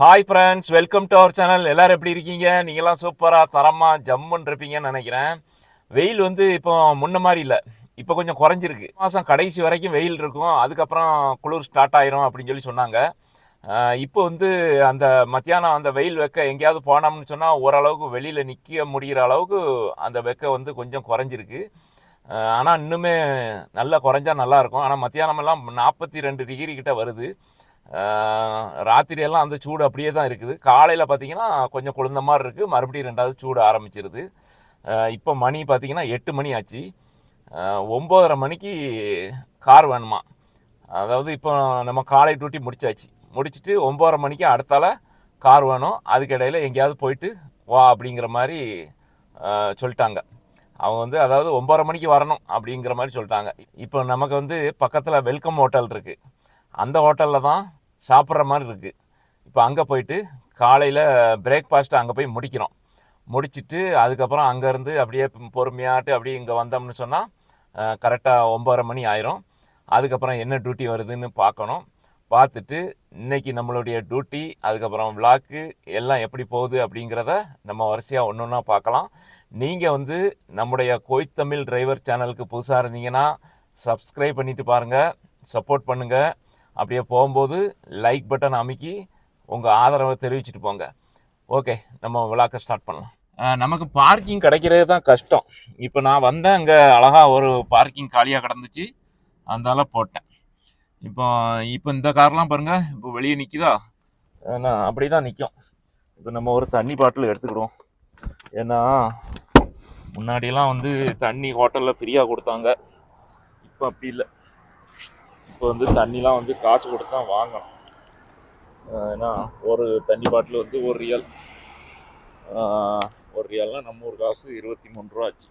Hi friends welcome to our channel எல்லோரும் எப்படி இருக்கீங்க? நீங்களாம் சூப்பராக தரமாக ஜம்முன்னு இருப்பீங்கன்னு நினைக்கிறேன். வெயில் வந்து இப்போ முன்ன மாதிரி இல்லை. இப்போ கொஞ்சம் குறைஞ்சிருக்கு. மாதம் கடைசி வரைக்கும் வெயில் இருக்கும். அதுக்கப்புறம் குளிர் ஸ்டார்ட் ஆயிரும் அப்படின்னு சொல்லி சொன்னாங்க. இப்போ வந்து அந்த மத்தியானம் அந்த வெயில் வெக்க எங்கேயாவது போனோம்னு சொன்னால் ஓரளவுக்கு வெளியில் நிற்க முடிகிற அளவுக்கு அந்த வெக்க வந்து கொஞ்சம் குறைஞ்சிருக்கு. ஆனால் இன்னுமே நல்லா குறைஞ்சா நல்லாயிருக்கும் ஆனால் மத்தியானமெல்லாம் நாற்பத்தி ரெண்டு டிகிரி கிட்ட வருது. ராத்திரியெல்லாம் அந்த சூடு அப்படியே தான் இருக்குது. காலையில் பார்த்தீங்கன்னா கொஞ்சம் குளிர்ந்த மாதிரி இருக்குது மறுபடியும் ரெண்டாவது சூடு ஆரம்பிச்சிருது. இப்போ மணி பார்த்தீங்கன்னா எட்டு மணி ஆச்சு. ஒம்போதரை மணிக்கு கார் வேணுமா? அதாவது இப்போ நம்ம காலை டியூட்டி முடிச்சாச்சு. முடிச்சுட்டு ஒம்போதரை மணிக்கு அடுத்தால கார் வேணும். அதுக்கிடையில் எங்கேயாவது போயிட்டு வா அப்படிங்கிற மாதிரி சொல்லிட்டாங்க. அவங்க வந்து அதாவது ஒம்பரை மணிக்கு வரணும் அப்படிங்கிற மாதிரி சொல்லிட்டாங்க. இப்போ நமக்கு வந்து பக்கத்தில் வெல்கம் ஹோட்டல் இருக்குது அந்த ஹோட்டலில் தான் சாப்பிட்ற மாதிரி இருக்குது இப்போ அங்கே போயிட்டு காலையில் பிரேக்ஃபாஸ்ட்டு அங்கே போய் முடிக்கிறோம். முடிச்சுட்டு அதுக்கப்புறம் அங்கேருந்து அப்படியே பொறுமையாட்டு அப்படியே இங்கே வந்தோம்னு சொன்னால் கரெக்டாக ஒம்பரை மணி ஆயிரும். அதுக்கப்புறம் என்ன டியூட்டி வருதுன்னு பார்க்கணும். பார்த்துட்டு இன்றைக்கி நம்மளுடைய டியூட்டி அதுக்கப்புறம் விளாக்கு எல்லாம் எப்படி போகுது அப்படிங்கிறத நம்ம வரிசையாக ஒன்று ஒன்றா பார்க்கலாம். நீங்கள் வந்து நம்முடைய கோய்த்தமிழ் டிரைவர் சேனலுக்கு புதுசாக இருந்தீங்கன்னா சப்ஸ்கிரைப் பண்ணிவிட்டு பாருங்கள் சப்போர்ட் பண்ணுங்கள் அப்படியே போகும்போது லைக் பட்டன் அமைக்கி உங்கள் ஆதரவை தெரிவிச்சிட்டு போங்க. ஓகே நம்ம விழாக்க ஸ்டார்ட் பண்ணலாம். நமக்கு பார்க்கிங் கிடைக்கிறது தான் கஷ்டம். இப்போ நான் வந்தேன் அங்கே அழகாக ஒரு பார்க்கிங் காலியாக கிடந்துச்சு. அதனால போட்டேன். இப்போ இப்போ இந்த கார்லாம் பாருங்கள் இப்போ வெளியே நிற்கிதா ஏன்னா அப்படி தான் நிற்கும் இப்போ நம்ம ஒரு தண்ணி பாட்டில் எடுத்துக்கிடுவோம். ஏன்னா முன்னாடியெல்லாம் வந்து தண்ணி ஹோட்டலில் ஃப்ரீயாக கொடுத்தாங்க. இப்போ அப்படி இல்லை. இப்போ வந்து தண்ணிலாம் வந்து காசு கொடுத்து தான் வாங்கணும். ஏன்னா ஒரு தண்ணி பாட்டில் வந்து ஒரு ரியல். ஒரு ரியல்னால் நம்ம ஊர் காசு இருபத்தி மூணு ரூபா ஆச்சு.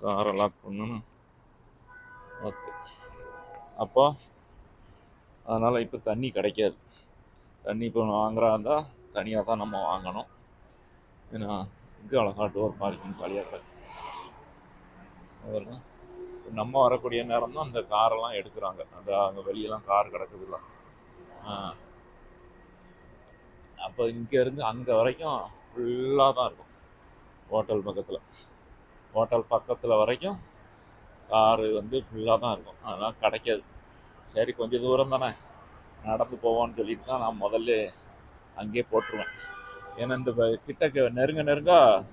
காரை லாக் பண்ணணும் ஓகே அப்போ அதனால் இப்போ தண்ணி கிடைக்காது. தண்ணி இப்போ வாங்குறா இருந்தால் தனியாக தான் நம்ம வாங்கணும். ஏன்னா இங்கே அழகா டோர் பார்க்கிங் காலியாக கிடக்கு. நம்ம வரக்கூடிய நேரம் தான் அந்த காரெல்லாம் எடுக்கிறாங்க. அந்த அங்கே வெளியெல்லாம் கார் கிடக்குதுல்ல. அப்போ இங்கேருந்து அங்கே வரைக்கும் ஃபுல்லாக தான் இருக்கும். ஹோட்டல் பக்கத்தில். ஹோட்டல் பக்கத்தில் வரைக்கும் காரு வந்து ஃபுல்லாக தான் இருக்கும். அதெல்லாம் கிடைக்காது. சரி கொஞ்சம் தூரம் தானே. நடந்து போவோம்னு சொல்லிட்டு தான் நான் முதல்ல அங்கேயே போட்டுருவேன். ஏன்னா இந்த ப- கிட்ட நெருங்க நெருங்க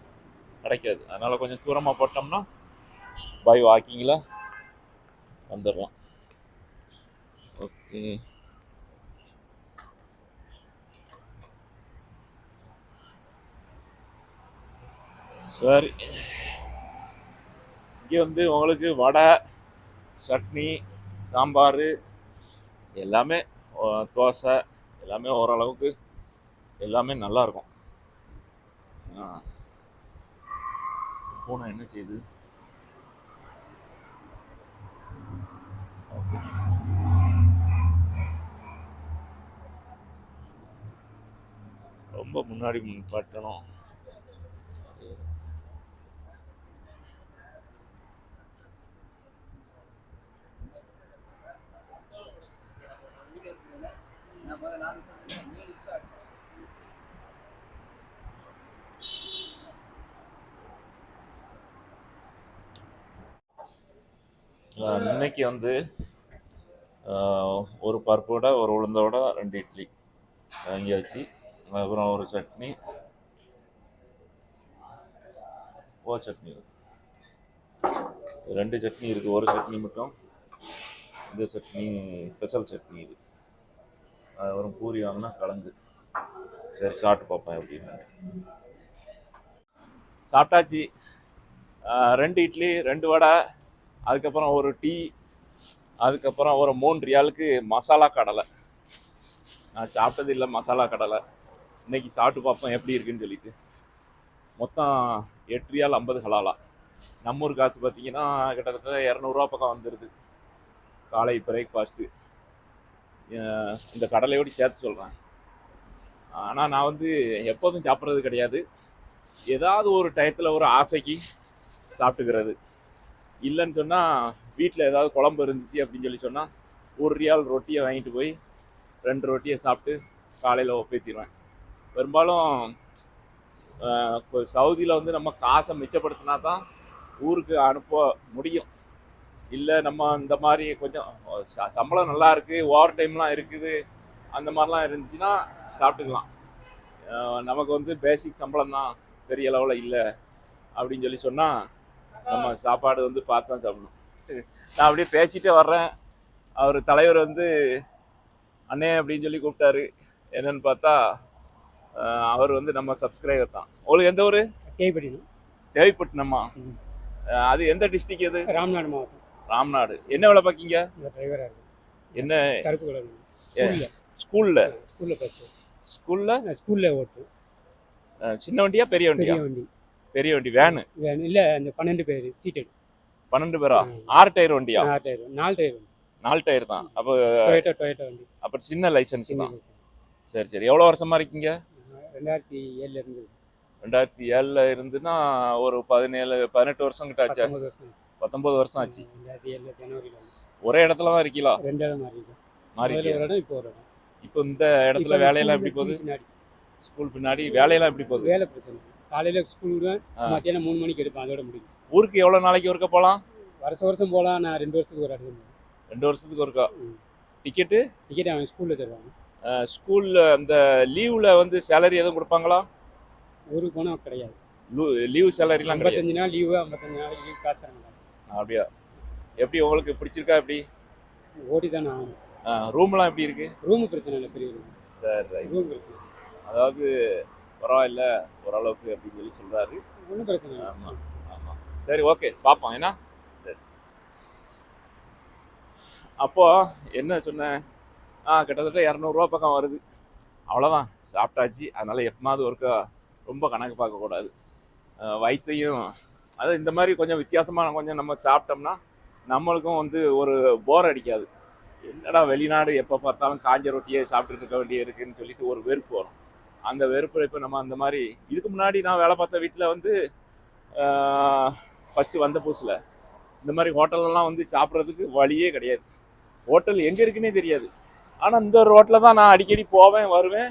கிடைக்காது. அதனால் கொஞ்சம் தூரமாக போட்டோம்னா பை வாக்கிங்கில் வந்துடலாம். ஓகே சரி. இங்கே வந்து உங்களுக்கு வடை சட்னி சாம்பார் எல்லாமே தோசை எல்லாமே ஓரளவுக்கு எல்லாமே நல்லா இருக்கும். பூனை என்ன செய்யுது ரொம்ப முன்னாடி முன்பட்டணும் இன்னைக்கு வந்து ஒரு பருப்போட ஒரு உளுந்தோட ரெண்டு இட்லி வாங்கியாச்சு அப்புறம் ஒரு சட்னி. ஓ சட்னி ரெண்டு சட்னி இருக்குது ஒரு சட்னி மட்டும். இந்த சட்னி ஸ்பெஷல் சட்னி இது. அப்புறம் பூரி வாங்கினா கலந்து. சரி சாப்பிட்டு பார்ப்பேன் எப்படின்னு சாப்பிட்டாச்சு. ரெண்டு இட்லி ரெண்டு வடை. அதுக்கப்புறம் ஒரு டீ. அதுக்கப்புறம் ஒரு மூணு ரியாலுக்கு மசாலா கடலை. நான் சாப்பிட்டது இல்லை மசாலா கடலை. இன்னைக்கு சாப்பிட்டு பார்ப்போம் எப்படி இருக்குன்னு சொல்லிட்டு. மொத்தம் எட்டு ரியால் ஐம்பது ஹலாலா. நம்ம ஊர் காசு பார்த்தீங்கன்னா கிட்டத்தட்ட இரநூறுவா பக்கம் வந்துடுது காலை பிரேக்ஃபாஸ்ட்டு இந்த கடலையோடு சேர்த்து சொல்கிறேன் ஆனால் நான் வந்து எப்போதும் சாப்பிட்றது கிடையாது. ஏதாவது ஒரு டயத்தில் ஒரு ஆசைக்கு சாப்பிட்டுக்கிறது. இல்லைன்னு சொன்னால் வீட்டில் ஏதாவது குழம்பு இருந்துச்சு அப்படின்னு சொல்லி சொன்னால் ஒரு ரியால் ரொட்டியை வாங்கிட்டு போய் ரெண்டு ரொட்டியை சாப்பிட்டு காலையில் ஒப்பேற்றிடுவேன் பெரும்பாலும் இப்போ சவுதியில் வந்து நம்ம காசை மிச்சப்படுத்தினா தான் ஊருக்கு அனுப்ப முடியும். இல்லை நம்ம இந்த மாதிரி கொஞ்சம் ச- சம்பளம் நல்லா இருக்குது ஓவர் டைம்லாம் இருக்குது அந்த மாதிரிலாம் இருந்துச்சுன்னா சாப்பிட்டுக்கலாம். நமக்கு வந்து பேசிக் சம்பளம் தான் பெரிய அளவில் இல்லை அப்படின்னு சொல்லி சொன்னால் நம்ம சாப்பாடு வந்து பார்த்து தான் சாப்பிடணும். நான் அப்படியே பேசிகிட்டே வர்றேன். அவர் தலைவர் வந்து அண்ணே அப்படின்னு சொல்லி கூப்பிட்டாரு. என்னன்னு பார்த்தா அவர் வந்து நம்ம சப்ஸ்கிரைபர் தான். உங்களுக்கு எந்த ஊர்? தேவைப்பட்டினமா. ம். ஆஹ், அது எந்த டிஸ்ட்ரிக் எது? ராம்நாடு மாவட்டம். ராம்நாடு. என்ன வேலை பார்க்கீங்க? என்ன? கருப்பு கலர் ஸ்கூலில். ஸ்கூலில்? ஸ்கூலில் பஸ் ஸ்கூலில்? ஸ்கூலில் ஓட்டு சின்ன வண்டியா பெரிய வண்டியா? வண்டி. பெரிய வண்டி வேனு வேன் இல்லை அந்த பன்னெண்டு பேர் சீட்டட் பன்னெண்டு பேரா? ஆறு டயர் வண்டியா? ஆறு டயர். நாலு டயர் நாலு டயர் தான். அப்போ டொயேட்டோ டொயேட்டோ வண்டி. அப்போ சின்ன லைசன்ஸ் தான். சரி சரி. எவ்வளோ வருஷமா இருக்கீங்க. ரெண்டாயிரத்தி ஏழுல இருந்து. ரெண்டாயிரத்தி ஏழில் இருந்துன்னா ஒரு பதினேழு பதினெட்டு வருஷம் கிட்ட ஆச்சா. பத்தொன்பது வருஷம் ஆச்சு. ரெண்டாயிரத்தி ஏழுல ஜனவரியில். ஒரே இடத்துல தான் இருக்கீங்களா ரெண்டு இடம் மாறி. மாறி இடம் இப்போ ஒரு இடம். இப்போ இந்த இடத்துல வேலையெல்லாம் எப்படி போகுது? ஸ்கூல் பின்னாடி வேலையெல்லாம் எப்படி போகுது? வேலை பிரச்சனை. காலையில ஸ்கூல் விடுவேன். மத்தியானம் மூணு மணிக்கு எடுப்பேன் அதோட முடியும் ஊருக்கு எவ்வளோ நாளைக்கு ஒருக்க போகலாம்? வருஷம் வருஷம் போகலாம் நான் ரெண்டு வருஷத்துக்கு ஒரு இடத்துல ரெண்டு வருஷத்துக்கு ஒருக்கா. டிக்கெட்டு டிக்கெட் அவன் ஸ்கூலில் தருவாங்க ஸ்கூலில் அந்த லீவில் வந்து சேலரி எதுவும் கொடுப்பாங்களா? ஊருக்கு போனால் கிடையாது. லீவ் சேலரிலாம் கிடையாது. நாள் லீவு ஐம்பத்தஞ்சு நாளைக்கு லீவ் காசு அப்படியா? எப்படி உங்களுக்கு பிடிச்சிருக்கா எப்படி? ஓடி தான் ஆகணும் ரூம்லாம் எப்படி இருக்கு? ரூமு பிரச்சனை இல்லை பெரிய ரூம் சரி ரூம் பிரச்சனை அதாவது பரவாயில்ல ஓரளவுக்கு அப்படின்னு சொல்லி சொல்றாரு. ஒன்றும் பிரச்சனை இல்லை. ஆமா ஆமா. சரி ஓகே பார்ப்போம் ஏன்னா சரி. அப்போ என்ன சொன்னேன்? ஆ கிட்டத்தட்ட இரநூறுவா பக்கம் வருது. அவ்வளோதான் சாப்பிட்டாச்சு. அதனால் எப்போமாவது ஒருக்கா ரொம்ப கணக்கு பார்க்கக்கூடாது வயிற்றையும் அது இந்த மாதிரி கொஞ்சம் வித்தியாசமான கொஞ்சம் நம்ம சாப்பிட்டோம்னா நம்மளுக்கும் வந்து ஒரு போர் அடிக்காது. என்னடா வெளிநாடு எப்போ பார்த்தாலும் காஞ்ச ரொட்டியே சாப்பிட்டுட்டு இருக்க வேண்டிய இருக்குன்னு சொல்லிட்டு ஒரு வெறுப்பு வரும். அந்த வெறுப்பு இப்போ நம்ம அந்த மாதிரி இதுக்கு முன்னாடி நான் வேலை பார்த்த வீட்டில் வந்து ஃபஸ்ட்டு வந்த புதுசில் இந்த மாதிரி ஹோட்டல்லலாம் வந்து சாப்பிட்றதுக்கு வழியே கிடையாது. ஹோட்டல் எங்கே இருக்குன்னே தெரியாது. ஆனால் இந்த ரோட்டில் தான் நான் அடிக்கடி போவேன் வருவேன்.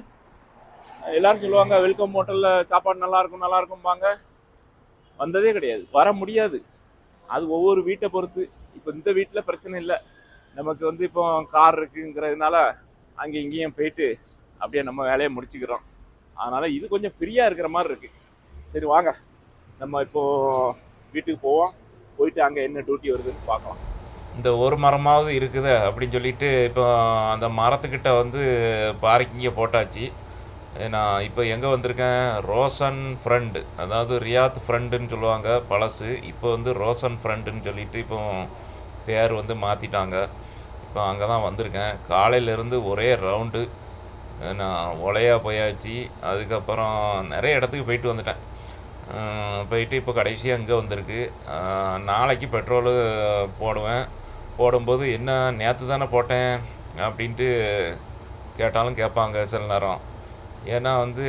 எல்லாரும் சொல்லுவாங்க வெல்கம் ஹோட்டலில் சாப்பாடு நல்லாயிருக்கும் நல்லாயிருக்கும்பாங்க வந்ததே கிடையாது. வர முடியாது. அது ஒவ்வொரு வீட்டை பொறுத்து. இப்போ இந்த வீட்டில் பிரச்சனை இல்லை. நமக்கு வந்து இப்போ கார் இருக்குங்கிறதுனால அங்கே இங்கேயும் போயிட்டு அப்படியே நம்ம வேலையை முடிச்சுக்கிறோம். அதனால் இது கொஞ்சம் ஃப்ரீயாக இருக்கிற மாதிரி இருக்குது சரி வாங்க. நம்ம இப்போது வீட்டுக்கு போவோம். போயிட்டு அங்கே என்ன டியூட்டி வருதுன்னு பார்க்கலாம். இந்த ஒரு மரமாவது இருக்குது அப்படின்னு சொல்லிட்டு இப்போ அந்த மரத்துக்கிட்ட வந்து பார்க்கிங்கை போட்டாச்சு. நான் இப்போ எங்கே வந்திருக்கேன்? ரோசன் ஃப்ரெண்டு அதாவது ரியாத் ஃப்ரெண்டுன்னு சொல்லுவாங்க பழசு. இப்போ வந்து ரோசன் ஃப்ரெண்டுன்னு சொல்லிட்டு இப்போ பேர் வந்து மாற்றிட்டாங்க இப்போ அங்கே தான் வந்திருக்கேன். காலையிலேருந்து ஒரே ரவுண்டு நான் ஒலையா போயாச்சு. அதுக்கப்புறம் நிறைய இடத்துக்கு போயிட்டு வந்துட்டேன். போயிட்டு இப்போ கடைசியாக இங்கே வந்திருக்கு. நாளைக்கு பெட்ரோலு போடுவேன். போடும்போது என்ன நேற்று தானே போட்டேன்? அப்படின்ட்டு கேட்டாலும் கேட்பாங்க சில நேரம். ஏன்னா வந்து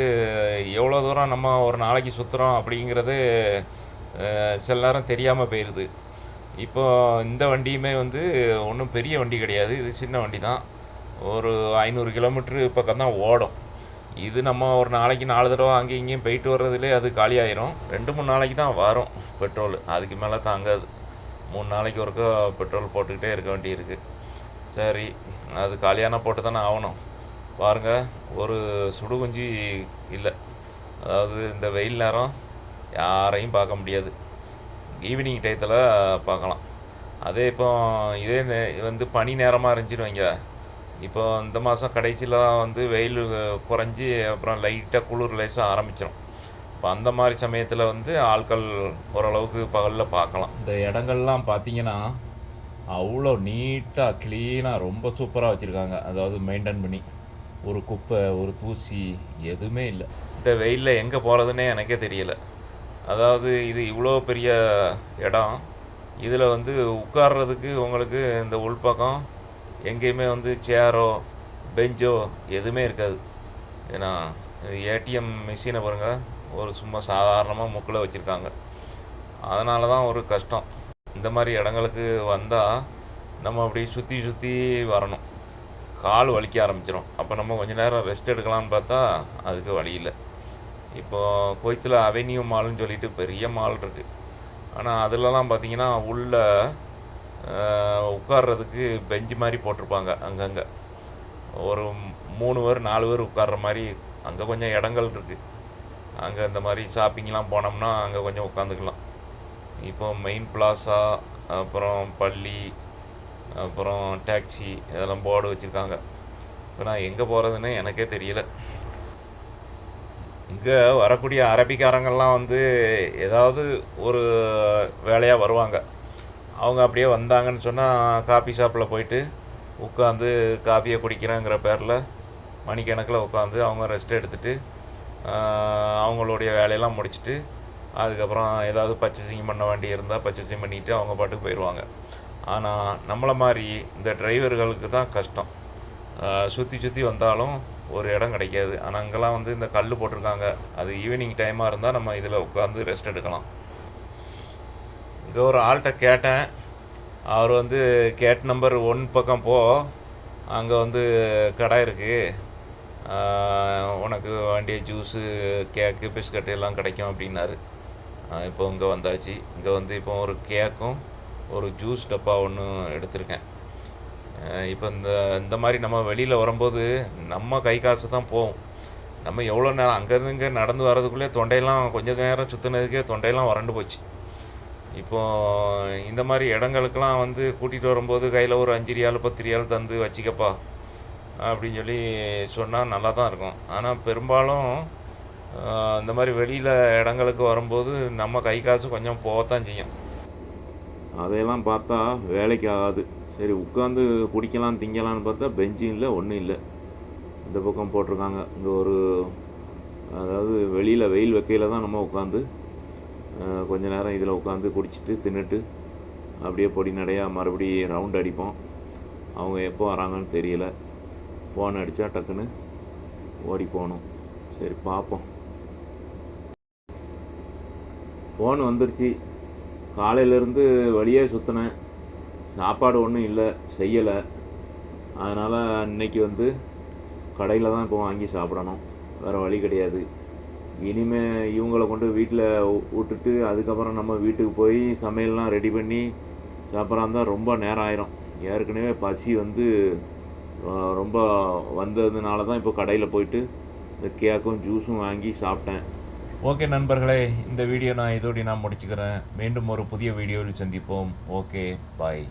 எவ்வளோ தூரம் நம்ம ஒரு நாளைக்கு சுற்றுறோம் அப்படிங்கிறது சில நேரம் தெரியாமல் போயிடுது இப்போ இந்த வண்டியுமே வந்து ஒன்றும் பெரிய வண்டி கிடையாது. இது சின்ன வண்டி தான். ஒரு ஐநூறு கிலோமீட்ரு பக்கம் தான் ஓடும். இது நம்ம ஒரு நாளைக்கு நாலு தடவை அங்கேயும் இங்கேயும் போயிட்டு வர்றதுலே அது காலியாயிரும். ரெண்டு மூணு நாளைக்கு தான் வரும் பெட்ரோல். அதுக்கு மேலே தாங்காது. மூணு நாளைக்கு ஒருக்கா பெட்ரோல் போட்டுக்கிட்டே இருக்க வேண்டியிருக்கு. சரி அது காலியான போட்டு தானே ஆகணும். பாருங்கள் ஒரு சுடுகுஞ்சி இல்லை. அதாவது இந்த வெயில் நேரம் யாரையும் பார்க்க முடியாது. ஈவினிங் டயத்தில் பார்க்கலாம். அதே இப்போ இதே நே- வந்து பனி நேரமாக இருந்துச்சுன்னு வைங்க. இப்போ இந்த மாதம் கடைசியில் வந்து வெயில் குறைஞ்சி அப்புறம் லைட்டாக குளிர் லேசாக ஆரம்பிச்சிடும் இப்போ அந்த மாதிரி சமயத்தில் வந்து ஆட்கள் ஓரளவுக்கு பகலில் பார்க்கலாம் இந்த இடங்கள்லாம் பார்த்தீங்கன்னா அவ்வளோ நீட்டாக க்ளீனாக ரொம்ப சூப்பராக வச்சுருக்காங்க. அதாவது மெயின்டைன் பண்ணி. ஒரு குப்பை ஒரு தூசி எதுவுமே இல்லை. இந்த வெயிலில் எங்கே போகிறதுனே எனக்கே தெரியல. அதாவது இது இவ்வளோ பெரிய இடம். இதில் வந்து உட்கார்றதுக்கு உங்களுக்கு இந்த உள்பக்கம் எங்கேயுமே வந்து சேரோ பெஞ்சோ எதுவுமே இருக்காது. ஏன்னா ஏடிஎம் மிஷினை பாருங்கள் ஒரு சும்மா சாதாரணமாக முக்கில் வச்சுருக்காங்க. அதனால தான் ஒரு கஷ்டம். இந்த மாதிரி இடங்களுக்கு வந்தால் நம்ம அப்படி சுற்றி சுற்றி வரணும். கால் வலிக்க ஆரம்பிச்சிடும் அப்போ நம்ம கொஞ்ச நேரம் ரெஸ்ட் எடுக்கலாம்னு பார்த்தா அதுக்கு வழி இல்லை. இப்போது கோயத்தில் அவென்யூ மால்னு சொல்லிட்டு பெரிய மால் இருக்குது ஆனால் அதிலலாம் பார்த்தீங்கன்னா உள்ள உட்கார்றதுக்கு பெஞ்சு மாதிரி போட்டிருப்பாங்க அங்கங்கே. ஒரு மூணு பேர் நாலு பேர் உட்கார்ற மாதிரி அங்கே கொஞ்சம் இடங்கள் இருக்குது அங்கே இந்த மாதிரி ஷாப்பிங்லாம் போனோம்னா அங்கே கொஞ்சம் உட்காந்துக்கலாம். இப்போ மெயின் பிளாசா அப்புறம் பள்ளி அப்புறம் டாக்ஸி இதெல்லாம் போர்டு வச்சுருக்காங்க. இப்போ நான் எங்கே போகிறதுன்னு எனக்கே தெரியல. இங்கே வரக்கூடிய அரபிக்காரங்கள்லாம் வந்து ஏதாவது ஒரு வேலையாக வருவாங்க. அவங்க அப்படியே வந்தாங்கன்னு சொன்னால் காஃபி ஷாப்பில் போயிட்டு உட்காந்து காஃபியை குடிக்கிறேங்கிற பேரில் மணிக்கணக்கில் உட்காந்து அவங்க ரெஸ்ட் எடுத்துகிட்டு அவங்களுடைய வேலையெல்லாம் முடிச்சுட்டு அதுக்கப்புறம் ஏதாவது பர்ச்சேசிங் பண்ண வேண்டி இருந்தால் பர்ச்சேசிங் பண்ணிவிட்டு அவங்க பாட்டுக்கு போயிடுவாங்க. ஆனால் நம்மளை மாதிரி இந்த டிரைவர்களுக்கு தான் கஷ்டம். சுற்றி சுற்றி வந்தாலும் ஒரு இடம் கிடைக்காது. ஆனால் அங்கெல்லாம் வந்து இந்த கல் போட்டிருக்காங்க. அது ஈவினிங் டைமாக இருந்தால் நம்ம இதில் உட்காந்து ரெஸ்ட் எடுக்கலாம். இங்கே ஒரு ஆள்கிட்ட கேட்டேன். அவர் வந்து கேட் நம்பர் ஒன் பக்கம் போ. அங்கே வந்து கடை இருக்குது உனக்கு வேண்டிய ஜூஸு கேக்கு பிஸ்கட் எல்லாம் கிடைக்கும் அப்படின்னாரு. இப்போ இங்கே வந்தாச்சு. இங்கே வந்து இப்போ ஒரு கேக்கும் ஒரு ஜூஸ் டப்பா ஒன்று எடுத்திருக்கேன். இப்போ இந்த இந்த மாதிரி நம்ம வெளியில் வரும்போது நம்ம கை காசு தான் போகும். நம்ம எவ்வளோ நேரம் அங்கேருந்து இங்கே நடந்து வர்றதுக்குள்ளே தொண்டையெல்லாம் கொஞ்சம் நேரம் சுற்றுனதுக்கே தொண்டையெல்லாம் வறண்டு போச்சு. இப்போ இந்த மாதிரி இடங்களுக்கெல்லாம் வந்து கூட்டிகிட்டு வரும்போது கையில் ஒரு அஞ்சு ரியால் பத்து ரியால் தந்து வச்சிக்கப்பா. அப்படின்னு சொல்லி சொன்னால் நல்லா தான் இருக்கும். ஆனால் பெரும்பாலும் இந்த மாதிரி வெளியில் இடங்களுக்கு வரும்போது நம்ம கை காசு கொஞ்சம் போகத்தான் செய்யும். அதையெல்லாம் பார்த்தா வேலைக்கு ஆகாது சரி உட்காந்து குடிக்கலாம் திங்கலாம்னு பார்த்தா பெஞ்சும் இல்லை ஒன்றும் இல்லை. இந்த பக்கம் போட்டிருக்காங்க. இங்கே ஒரு அதாவது வெளியில் வெயில் வைக்கையில் தான் நம்ம உட்காந்து கொஞ்ச நேரம் இதில் உட்காந்து குடிச்சிட்டு தின்னுட்டு அப்படியே பொடி நடையாக மறுபடி ரவுண்ட் அடிப்போம். அவங்க எப்போ வராங்கன்னு தெரியல. ஃபோன் அடித்தா டக்குன்னு ஓடி போகணும். சரி பார்ப்போம். ஃபோன் வந்துருச்சு. காலையிலேருந்து வழியே சுற்றினேன் சாப்பாடு ஒன்றும் இல்லை செய்யலை. அதனால் இன்னைக்கு வந்து கடையில் தான் இப்போ வாங்கி சாப்பிடணும். வேறு வழி கிடையாது. இனிமேல் இவங்கள கொண்டு வீட்டில் விட்டுட்டு அதுக்கப்புறம் நம்ம வீட்டுக்கு போய் சமையல்லாம் ரெடி பண்ணி சாப்பிட்றா இருந்தால் ரொம்ப நேரம் ஆயிரும். ஏற்கனவே பசி வந்து ரொம்ப வந்ததுனால தான் இப்போ கடையில் போயிட்டு இந்த கேக்கும் ஜூஸும் வாங்கி சாப்பிட்டேன். ஓகே நண்பர்களே இந்த வீடியோ நான் இதோடு நான் முடிச்சுக்கிறேன். மீண்டும் ஒரு புதிய வீடியோவில் சந்திப்போம். Okay bye.